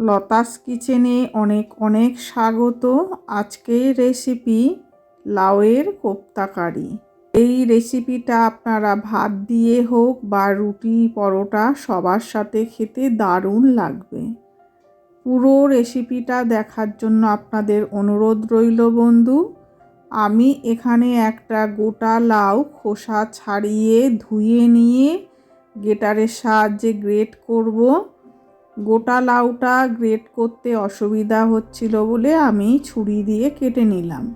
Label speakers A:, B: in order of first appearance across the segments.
A: লতাস কিচেনে অনেক অনেক স্বাগত আজকের রেসিপি লাউয়ের কোপ্তা কারি এই রেসিপিটা আপনারা ভাত দিয়ে হোক বা রুটি, পরোটা সবার সাথে খেতে দারুণ লাগবে। পুরো রেসিপিটা দেখার জন্য আপনাদের অনুরোধ রইল বন্ধু। আমি এখানে একটা গোটা লাউ খোসা ছাড়িয়ে ধুয়ে নিয়ে গেটারের সাহায্যে গ্রেট করব। গোটা লাউটা গ্রেট করতে অসুবিধা হচ্ছিল বলে আমি ছুরি দিয়ে কেটে নিলাম।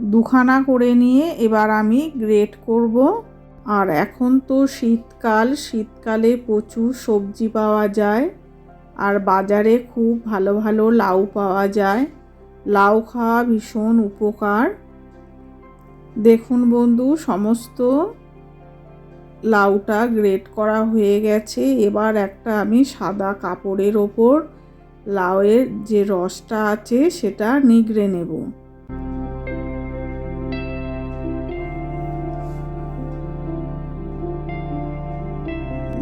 A: দুখানা করে নিয়ে এবার আমি গ্রেট করব। আর এখন তো শীতকাল, শীতকালে প্রচুর সবজি পাওয়া যায়। আর বাজারে খুব ভালো ভালো লাউ পাওয়া যায়। লাউ খাওয়া ভীষণ উপকার। দেখুন বন্ধু, সমস্ত লাউটা গ্রেট করা হয়ে গেছে। এবার একটা আমি সাদা কাপড়ের ওপর লাউয়ের যে রসটা আছে সেটা নিগড়ে নেব।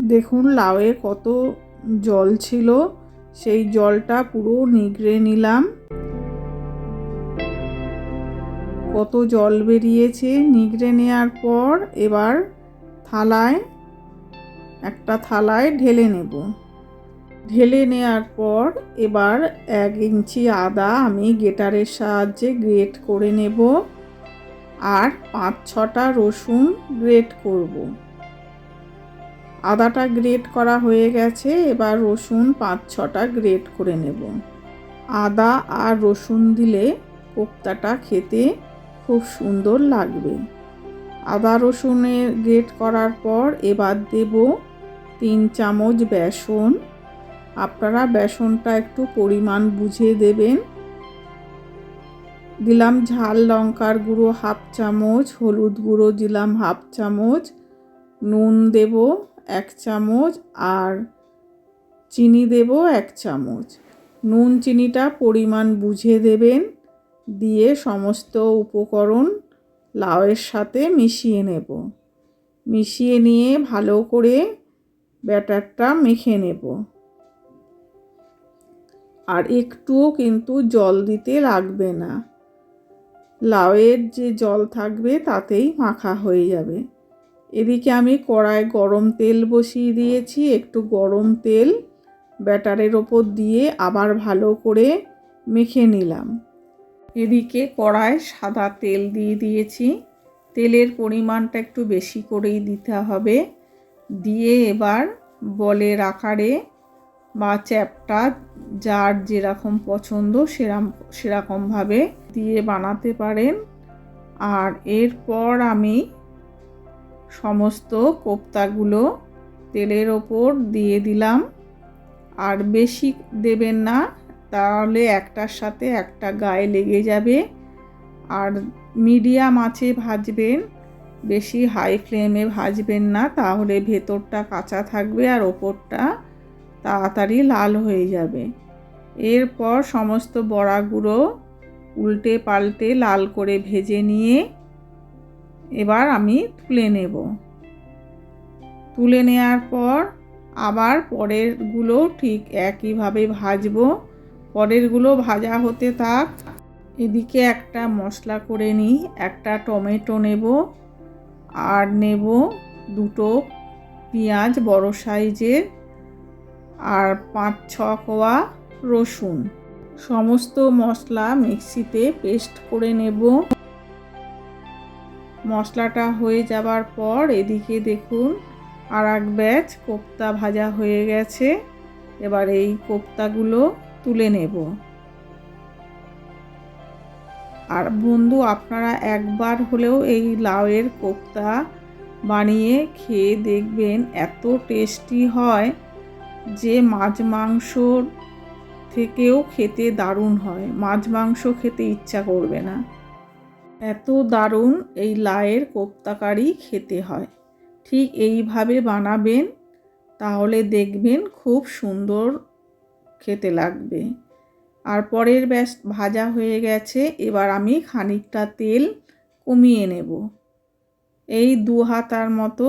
A: দেখুন লাউয়ে কত জল ছিল। সেই জলটা পুরো নিগড়ে নিলাম। কত জল বেরিয়েছে নিগড়ে নেওয়ার পর এবার থালায়, একটা থালায় ঢেলে নেব। ঢেলে নেওয়ার পর এবার এক ইঞ্চি আদা আমি গেটারের সাহায্যে গ্রেট করে নেব আর পাঁচ ছটা রসুন গ্রেট করব। আদাটা গ্রেট করা হয়ে গেছে, এবার রসুন পাঁচ ছটা গ্রেট করে নেব। আদা আর রসুন দিলে কোপ্তাটা খেতে খুব সুন্দর লাগবে। আদা রসুনের গ্রেট করার পর এবার দেব তিন চামচ বেসন। আপনারা বেসনটা একটু পরিমাণ বুঝে দেবেন। দিলাম ঝাল লঙ্কার গুঁড়ো হাফ চামচ, হলুদ গুঁড়ো দিলাম হাফ চামচ, নুন দেব এক চামচ আর চিনি দেব এক চামচ। নুন চিনিটা পরিমাণ বুঝে দেবেন। দিয়ে সমস্ত উপকরণ লাউয়ের সাথে মিশিয়ে নেব। মিশিয়ে নিয়ে ভালো করে ব্যাটারটা মেখে নেব। আর একটুও কিন্তু জল দিতে লাগবে না। লাউয়ের যে জল থাকবে তাতেই মাখা হয়ে যাবে। এদিকে আমি কড়ায় গরম তেল বসিয়ে দিয়েছি। একটু গরম তেল ব্যাটারের ওপর দিয়ে আবার ভালো করে মেখে নিলাম। এদিকে কড়ায় সাদা তেল দিয়ে দিয়েছি। তেলের পরিমাণটা একটু বেশি করেই দিতে হবে। দিয়ে এবার বলের আকারে বা চ্যাপটা যার যেরকম পছন্দ সেরকম সেরকমভাবে দিয়ে বানাতে পারেন। আর এরপর আমি সমস্ত কোপ্তাগুলো তেলের ওপর দিয়ে দিলাম। আর বেশি দেবেন না তাহলে একটার সাথে একটা গায়ে লেগে যাবে আর মিডিয়াম আছে ভাজবেন, বেশি হাই ফ্লেমে ভাজবেন না, তাহলে ভেতরটা কাঁচা থাকবে আর ওপরটা তাড়াতাড়ি লাল হয়ে যাবে। এরপর সমস্ত বড়াগুলো উল্টে পাল্টে লাল করে ভেজে নিয়ে এবার আমি তুলে নেব। তুলে নেওয়ার পর আবার পরেরগুলো ঠিক একইভাবে ভাজবো। পরেরগুলো ভাজা হতে থাক। এদিকে একটা মশলা করে নিই, একটা টমেটো নেব আর নেব দুটো পেঁয়াজ বড় সাইজের আর পাঁচ ছ কোয়া রসুন। সমস্ত মশলা মিক্সিতে পেস্ট করে নেব। মশলাটা হয়ে যাবার পর এদিকে দেখুন আর এক ব্যাচ কোপ্তা ভাজা হয়ে গেছে। এবার এই কোপ্তাগুলো তুলে নেব। আর বন্ধু, আপনারা একবার হলেও এই লাউয়ের কোপ্তা বানিয়ে খেয়ে দেখবেন, এত টেস্টি হয় যে মাছ মাংসর থেকেও খেতে দারুণ হয়। মাছ মাংস খেতে ইচ্ছা করবে না। এত দারুণ এই লায়ের কোপ্তাকারি খেতে হয়। ঠিক এইভাবে বানাবেন, তাহলে দেখবেন খুব সুন্দর খেতে লাগবে। আর পরের ব্যাস ভাজা হয়ে গেছে, এবার আমি খানিকটা তেল কমিয়ে নেব। এই দু হাতার মতো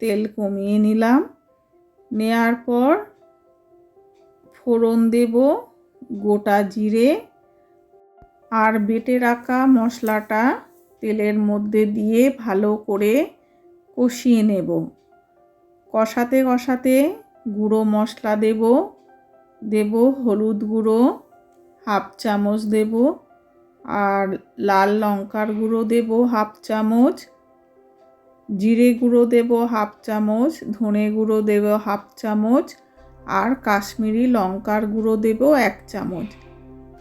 A: তেল কমিয়ে নিলাম। নেয়ার পর ফোড়ন দেব গোটা জিরে আর বেটে রাখা মশলাটা তেলের মধ্যে দিয়ে ভালো করে কষিয়ে নেব। কষাতে কষাতে গুঁড়ো মশলা দেব। দেব, হলুদ গুঁড়ো, হাফ চামচ দেব আর লাল লঙ্কার গুঁড়ো দেব হাফ চামচ, জিরে গুঁড়ো দেব হাফ চামচ, ধনে গুঁড়ো দেব হাফ চামচ আর কাশ্মীরি লঙ্কার গুঁড়ো দেব এক চামচ।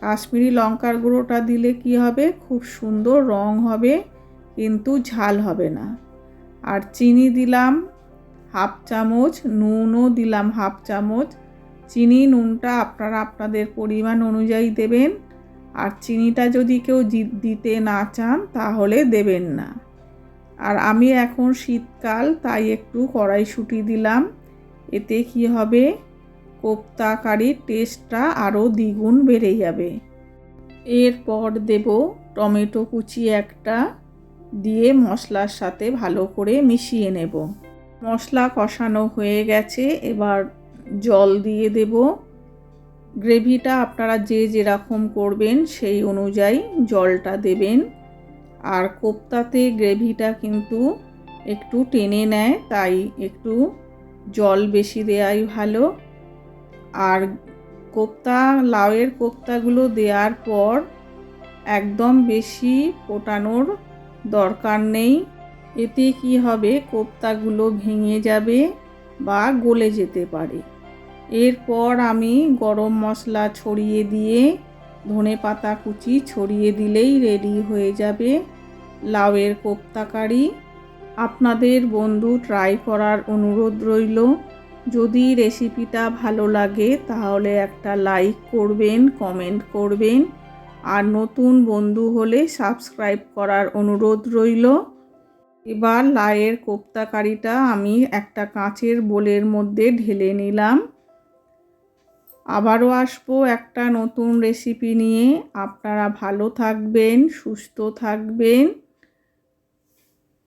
A: কাশ্মীরি লঙ্কার গুঁড়োটা দিলে কি হবে? খুব সুন্দর রং হবে, কিন্তু ঝাল হবে না। আর চিনি দিলাম হাফ চামচ, নুনও দিলাম হাফ চামচ চিনি, নুনটা আপনারা আপনাদের পরিমাণ অনুযায়ী দেবেন। আর চিনিটা যদি কেউ দিতে না চান, তাহলে দেবেন না। আর আমি এখন শীতকাল, তাই একটু কড়াইশুঁটি দিলাম। এতে কি হবে? কোপ্তা কারির টেস্টটা আরও দ্বিগুণ বেড়ে যাবে। এরপর দেব টমেটো কুচি একটা, দিয়ে মশলার সাথে ভালো করে মিশিয়ে নেব। মশলা কষানো হয়ে গেছে, এবার জল দিয়ে দেব। গ্রেভিটা আপনারা যে যেরকম করবেন সেই অনুযায়ী জলটা দেবেন। আর কোপ্তাতে গ্রেভিটা কিন্তু একটু টেনে নেয়, তাই একটু জল বেশি দেওয়াই ভালো। আর কোপ্তা, লাউয়ের কোপ্তাগুলো দেওয়ার পর একদম বেশি ফোটানোর দরকার নেই। এতে কি হবে, কোপ্তাগুলো ভেঙে যাবে বা গলে যেতে পারে। এরপর আমি গরম মশলা ছড়িয়ে দিয়ে ধনে পাতা কুচি ছড়িয়ে দিলেই রেডি হয়ে যাবে লাউয়ের কোপ্তা কারি। আপনাদের বন্ধু ট্রাই করার অনুরোধ রইল। যদি রেসিপিটা ভালো লাগে তাহলে একটা লাইক করবেন কমেন্ট করবেন। আর নতুন বন্ধু হলে সাবস্ক্রাইব করার অনুরোধ রইল। এবার লায়ের কোপ্তা কারিটা আমি একটা কাঁচের বোলের মধ্যে ঢেলে নিলাম। আবারও আসব একটা নতুন রেসিপি নিয়ে। আপনারা ভালো থাকবেন সুস্থ থাকবেন।